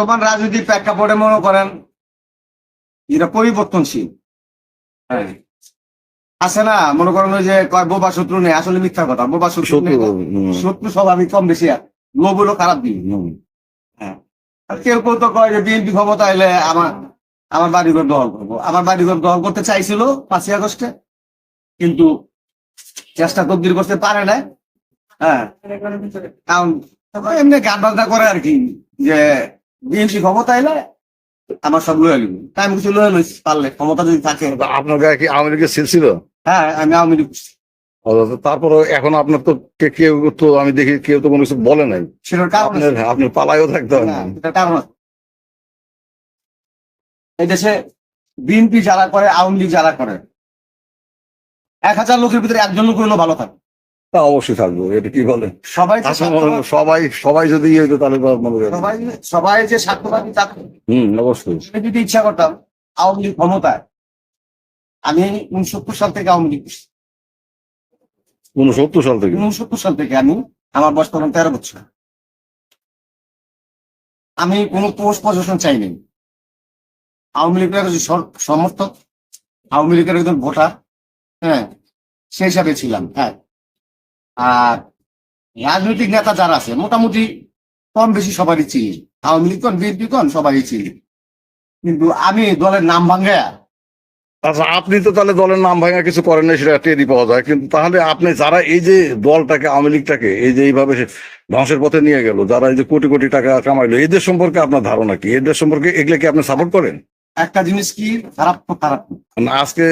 বর্তমান রাজনৈতিক প্রেক্ষাপটে মনে করেন এটা পরিবর্তনশীল। হ্যাঁ। আছে না? মনে করেন ওই যে কয় বোবা শত্রু নেই? আসলে মিথ্যা কথা। বোবা শত্রু শত্রু স্বভাবিক কম বেশি আর। লোভ হলো খারাপ হুম। আর কেউ কেউ তো কয় যে বিএনপি ক্ষমতা এলে আমার আমার বাড়িঘর দখল করব। আমার বাড়িঘর দখল করতে চাইছিল পাঁচই আগস্টে। কিন্তু চেষ্টা তদবির করতে পারে না হ্যাঁ। কারণ এমনি গান বাজনা করে আর কি। যে বিএনপি ক্ষমতা এলে আমার সব লয়ে নিব। তাই আমি কিছু লয়ে লইছি পারলে ক্ষমতা যদি থাকে। আপনার গায়ে কি আওয়ামী লীগের সেল ছিল? হ্যাঁ আমি আওয়ামী লীগ। তারপরে এখন আপনার তো কে- কেউ তো আমি দেখি কেউ তো কোনো কিছু বলে নাই। আপনার আপনার পালায়ও থাকতে হয় এই দেশে বিএনপি যারা করে আওয়ামী লীগ যারা করে এক হাজার লোকের ভিতরে একজন লোক হলেও ভালো থাকে। তা অবশ্যই থাকব এটা কি বলে? সবাই যে সবাই সবাই যদি ইয়ে হতো তাহলে মনে সবাই সবাই যে স্বার্থবাদী তা হম অবশ্যই। আমি যদি ইচ্ছা করতাম আওয়ামী লীগ ক্ষমতায় আমি উনসত্তর সাল থেকে আওয়ামী লীগ উনসত্তর সাল থেকে? উনসত্তর সাল থেকে আমি আমার বয়স তখন তেরো বছর। আমি কোনো পোস্ট প্রশাসন চাইনি। আওয়ামী লীগের একজন সমর্থক আওয়ামী লীগের একজন ভোটার হ্যাঁ সেই হিসাবে ছিলাম হ্যাঁ। রাজনৈতিক নেতা যারা আছে মোটামুটি কম বেশি সবারই চিনি। আওয়ামী লীগ কন বিএনপি কন সবারই চিনি। কিন্তু আমি দলের নাম ভাঙ্গায়া আচ্ছা আপনি তো তাহলে দলের নাম ভাঙা কিছু করেন না সেটা টেরই পাওয়া যায়। কিন্তু তাহলে আপনি যারা এই যে দলটাকে আওয়ামী লীগটাকে এই যে এইভাবে ধ্বংসের পথে নিয়ে গেল যারা এই যে কোটি কোটি টাকা কামাইলো এদের সম্পর্কে আপনার ধারণা কি? এদের সম্পর্কে এগুলো কি আপনি সাপোর্ট করেন? একটা জিনিস কি খারাপ খারাপ আজকে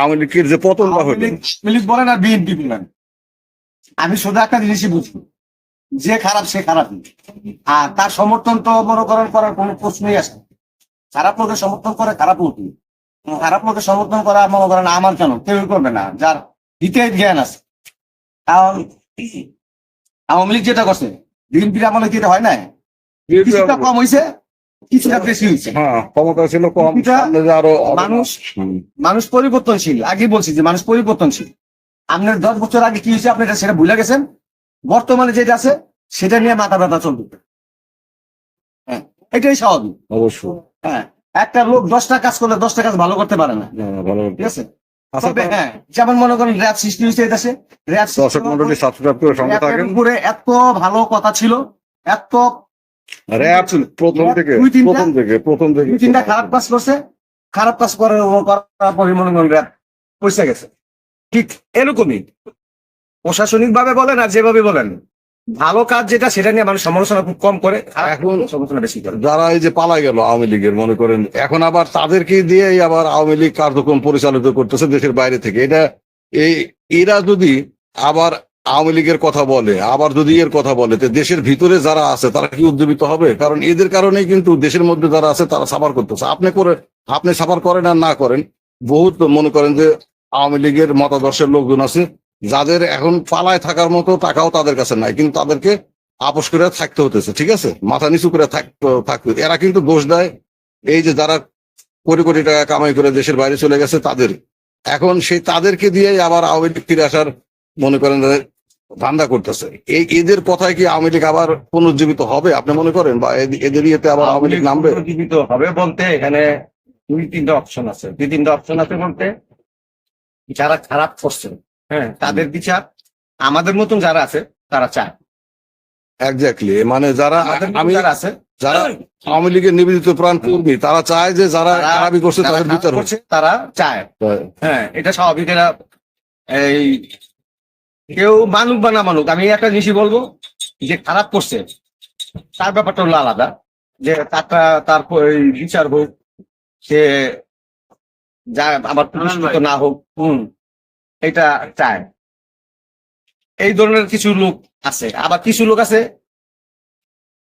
আওয়ামী লীগের যে পতনটা হইল। আওয়ামী লীগ বলেন আর বিএনপি বলেন। আমি শুধু একটা জিনিসই বুঝি যে খারাপ সে খারাপ আর তার সমর্থন তো মনে করেন করার কোনো প্রশ্নই আসে খারাপ লোকের সমর্থন করে খারাপ লোক খারাপ লোকের সমর্থন করা মনে করেন আমার কেন? কেউ করবে না যার হিতে জ্ঞান আছে। কারণ আওয়ামী লীগ যেটা করছে বিএনপির আমলে কি এটা হয় না কিছুটা কম হয়েছে কিছুটা বেশি হয়েছে হ্যাঁ ক্ষমতা ছিল কম এটা সামনে যে আরও মানুষ মানুষ পরিবর্তনশীল। আগে বলছি যে মানুষ পরিবর্তনশীল। আপনার দশ বছর আগে কি হয়েছে? আপনি এটা সেটা ভুলে গেছেন? বর্তমানে যেটা আছে সেটা নিয়ে মাথা ব্যথা চলবে। হ্যাঁ এটাই স্বাভাবিক। অবশ্যই। হ্যাঁ একটা লোক দশটা কাজ করলে দশটা কাজ ভালো করতে পারে না। হ্যাঁ, ঠিক আছে? আচ্ছা হ্যাঁ যেমন মনে করেন র্যাপ সৃষ্টি হয়েছে এই দেশে। র্যাপ দর্শক মন্ডলী সাবস্ক্রাইব করে সঙ্গে থাকেন। উপরে এত ভালো কথা ছিল এত র্যাপ প্রথম থেকে প্রথম থেকে প্রথম থেকে দুই তিনটা খারাপ কাজ করছে। খারাপ কাজ করে ও করার পরে মনে করেন র্যাপ পয়সা গেছে। ঠিক এরকমই। প্রশাসনিক ভাবে বলেন আর যেভাবে বলেন। ভালো কাজ যেটা, সেটা নিয়ে মানুষ সমালোচনা খুব কম করে এখন সমালোচনা বেশি করে। যারা এই যে পালাই গেল আওয়ামী লীগের, মনে করেন, এখন আবার তাদেরকে দিয়ে আবার আওয়ামী লীগ কার্যক্রম পরিচালিত করতেছে দেশের বাইরে থেকে। এটা, এই, এরা যদি আবার আওয়ামী লীগের কথা বলে, আবার যদি এর কথা বলে, তো দেশের ভিতরে যারা আছে, তারা কি উদ্যোগিত হবে? কারণ এদের কারণেই কিন্তু দেশের মধ্যে যারা আছে, তারা সাফার করতেছে। আপনি করে, আপনি সাফার করেন আর না করেন, বহুত মনে করেন যে আওয়ামী লীগের মতাদর্শের লোকজন আছে, যাদের এখন পালায় থাকার মতো টাকাও তাদের কাছে নাই, কিন্তু তাদেরকে আপোষ করে থাকতে হতেছে ঠিক আছে? মাথা নিচু করে থাকতে থাকতে এরা কিন্তু দোষ দেয়, এই যে যারা কোটি কোটি টাকা কামাই করে দেশের বাইরে চলে গেছে তাদের। এখন সেই তাদেরকে দিয়ে আবার আওয়ামী লীগ ফিরে আসার মনে করেন ধান্দা করতেছে। এই এদের কথায় কি আওয়ামী লীগ আবার পুনর্জীবিত হবে, আপনি মনে করেন? বা এদের ইয়েতে আবার আওয়ামী লীগ নামবে? জীবিত হবে বলতে এখানে দুই তিনটা অপশন আছে। দুই তিনটা অপশন আছে বলতে যারা খারাপ করছে হ্যাঁ তাদের বিচার আমাদের মতন যারা আছে তারা চায় এক্স্যাক্টলি মানে যারা আমি আছে যারা আওয়ামী লীগের নিবেদিত প্রাণ কর্মী তারা চায় যে যারা খারাপি করছে তাদের বিচার করছে তারা চায়। হ্যাঁ এটা স্বাভাবিক এরা এই কেউ মানুক বা না মানুক আমি একটা জিনিসই বলব যে খারাপ করছে তার ব্যাপারটা হলো আলাদা। যে তারটা তার বিচার হোক সে যা আবার পুরস্কৃত না হোক হম এটা চায়। এই ধরনের কিছু লোক আছে। আবার কিছু লোক আছে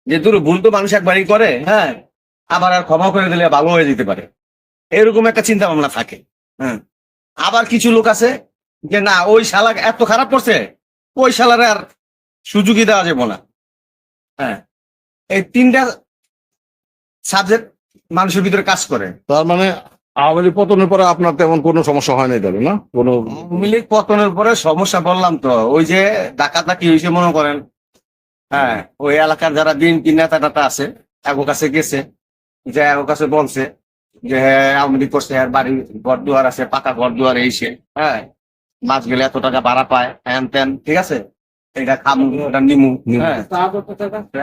যে ধরো ভুল তো মানুষ একবারই করে হ্যাঁ আবার আর ক্ষমা করে দিলে ভালো হয়ে যেতে পারে। এরকম একটা চিন্তা ভাবনা থাকে হ্যাঁ আবার কিছু লোক আছে যে না ওই শালা এত খারাপ করছে ওই শালার আর সুযোগই দেওয়া যাবে না হ্যাঁ। এই তিনটা সাবজেক্ট মানুষের ভিতরে কাজ করে। তার মানে আওয়ামী লীগ পতনের পরে আপনার তেমন কোনো সমস্যা হয় নাই তাহলে না? কোনো আওয়ামী লীগ পতনের পরে সমস্যা বললাম তো ওই যে ডাকাতা কি হয়েছে মনে করেন। হ্যাঁ ওই এলাকার যারা বিএনপি নেতা টাতা আছে এগো কাছে গেছে যে এগো কাছে বলছে যে হ্যাঁ আওয়ামী লীগ করছে আর বাড়ি ঘর দুয়ার আছে পাকা ঘর দুয়ার এইসে হ্যাঁ। মাছ গেলে এত টাকা ভাড়া পায় হ্যান ত্যান ঠিক আছে? এটা খামু এটা নিমু হ্যাঁ।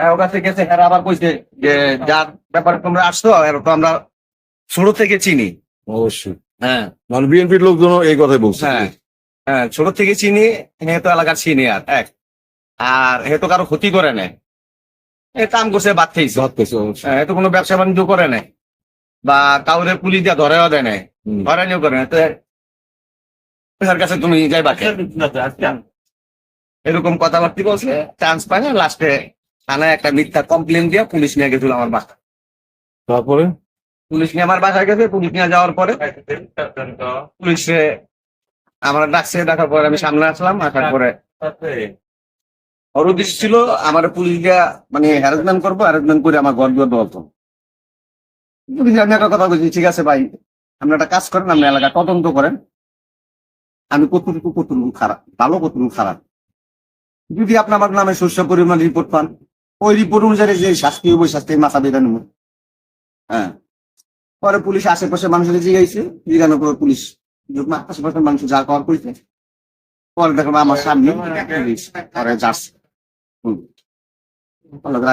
এগো কাছে গেছে হ্যাঁ আবার কইছে যে যার ব্যাপারে তোমরা আসছো এর তো আমরা ছোট থেকে চিনি। অবশ্যই। হ্যাঁ। মানে বিএনপির লোকজন এই কথাই বলছে। হ্যাঁ। হ্যাঁ ছোট থেকে চিনি হেতো এলাকার চিনি আর এক। আর হেতো কারও ক্ষতি করে নেয় এ কাম করছে বাদ খেয়েছে ভাত পেয়েছে অবশ্যই। হ্যাঁ, এতো কোনো ব্যবসা বাণিজ্য করে নাই। বা কাউরে পুলিশ দিয়ে ধরেও দেয় হুম। ধরেনিও করে নাই। তো এর কাছে তুমি যাইবা কে? এরকম কথাবার্তা বলছে চান্স পায় না লাস্টে থানায় একটা মিথ্যা কমপ্লেন দিয়ে পুলিশ নিয়ে গেছিল আমার বাসা। তারপরে? পুলিশ নিয়ে আমার বাসায় গেছে, পুলিশ নিয়ে যাওয়ার পরে পুলিশে আমার ডাকছে, ডাকার পরে আমি সামনে আসলাম, আসার পরে ওর উদ্দেশ্য ছিল, আমার পুলিশ দিয়া মানে হ্যারাসমেন্ট করব হ্যারাসমেন্ট করে আমার ঘর বলতো পুলিশ আমি একটা কথা বলছি, ঠিক আছে ভাই, আপনি একটা কাজ করেন, আপনি এলাকা তদন্ত করেন। আমি কতটুকু কতটুকু খারাপ, ভালো, কতটুকু খারাপ। যদি আপনি আমার নামে শস্য পরিমাণ রিপোর্ট পান, ওই রিপোর্ট অনুযায়ী যে শাস্তি ওই শাস্তি মাথা বেঁধে নেব। হ্যাঁ পরে পুলিশ আশেপাশে মানুষের জিজ্ঞাসা জিজ্ঞানোর পরে পুলিশ? আশেপাশের মানুষ যা করার করেছে। পরে দেখলাম আমার সামনে পুলিশ পরে যাচ্ছে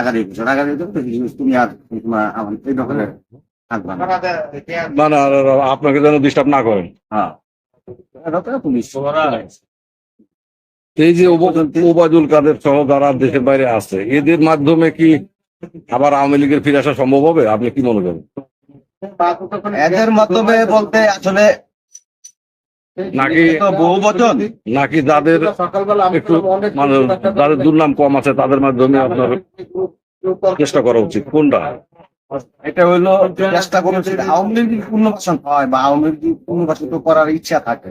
করছ, তুমি আর তোমার আমার এই ব্যাপারে না। না না না, না, আপনাকে যেন ডিস্টার্ব না করেন। হ্যাঁ। পুলিশ। এই যে ওবায়দুল কাদের সহ যারা দেশের বাইরে আছে এদের মাধ্যমে কি আবার আওয়ামী লীগের ফিরে আসা সম্ভব হবে? আপনি কি মনে করেন? এদের মাধ্যমে বলতে আসলে নাকি- বহু বচন। নাকি যাদের একটু মানে যাদের দুর্নাম কম আছে তাদের মাধ্যমে আপনার চেষ্টা করা উচিত। কোনটা? এটা হইল চেষ্টা করেছে আওয়ামী লীগ পুনর্বাসন হয় বা আওয়ামী লীগ পুনর্বাসিত করার ইচ্ছা থাকে।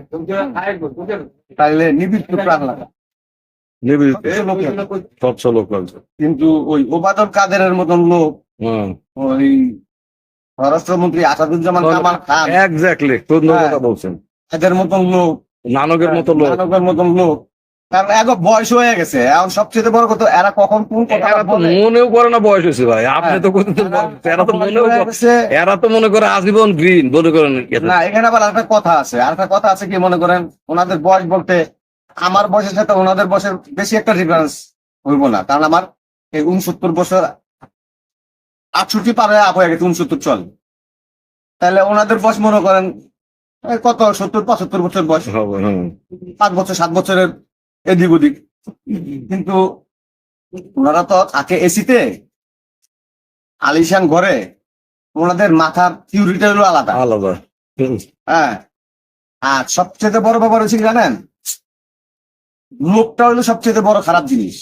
তাহলে নিবিড় প্রাণ লাগা। কিন্তু ওই ওবাদল কাদেরের মতন লোক হ্যাঁ। ওই স্বরাষ্ট্রমন্ত্রী আসাদুজ্জামান কামাল খান। এক্স্যাক্টলি হ্যাঁ। কথা বলছেন। এদের মতন লোক। নানকের মতো লোক। মানবের মতন লোক। কারণ এখন বয়স হয়ে গেছে। এখন সবচেয়ে বড় কথা এরা কখন কোন কথা মনেও করে না বয়স হয়েছে ভাই। আপনি হ্যাঁ। তো এরা তো মনেও হয়ে। এরা তো মনে করে আজীবন গ্রিন মনে করেন না এখানে আবার একটা কথা আছে। আর একটা কথা আছে কি মনে করেন? ওনাদের বয়স বলতে আমার বয়সের সাথে ওনাদের বয়সের বেশি একটা ডিফারেন্স হইব না। কারণ আমার এই উনসত্তর বছর আটষট্টি পার হয়ে আপ হয়ে গেছে উনসত্তর চল। তাহলে ওনাদের বয়স মনে করেন কত? সত্তর পঁচাত্তর বছর বয়স। পাঁচ বছর সাত বছরের এদিক ওদিক। কিন্তু ওনারা তো থাকে এসিতে আলিশান ঘরে ওনাদের মাথার থিওরিটা হলো আলাদা। আলাদা হ্যাঁ। আর সবচেয়ে বড় ব্যাপার হচ্ছে জানেন? লোকটা হলো সবচেয়ে বড় খারাপ জিনিস।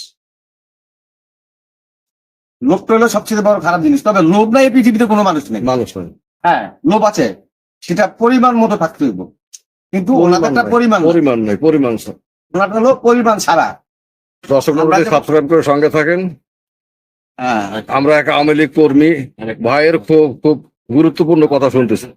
লোকটা হলো সবচেয়ে বড় খারাপ জিনিস। তবে লোভ নাই এই পৃথিবীতে কোনো মানুষ নেই। মানুষ নয় হ্যাঁ লোভ আছে। সেটা পরিমাণ মতো থাকতে হইব। কিন্তু ওনাদেরটা পরিমাণ পরিমাণ নেই পরিমাণ। ওনারটা হলো পরিমাণ ছাড়া। দর্শক সাবস্ক্রাইব করে সঙ্গে থাকেন। হ্যাঁ। আমরা এক আওয়ামী লীগ কর্মী ভাইয়ের খুব খুব গুরুত্বপূর্ণ কথা শুনতেছি।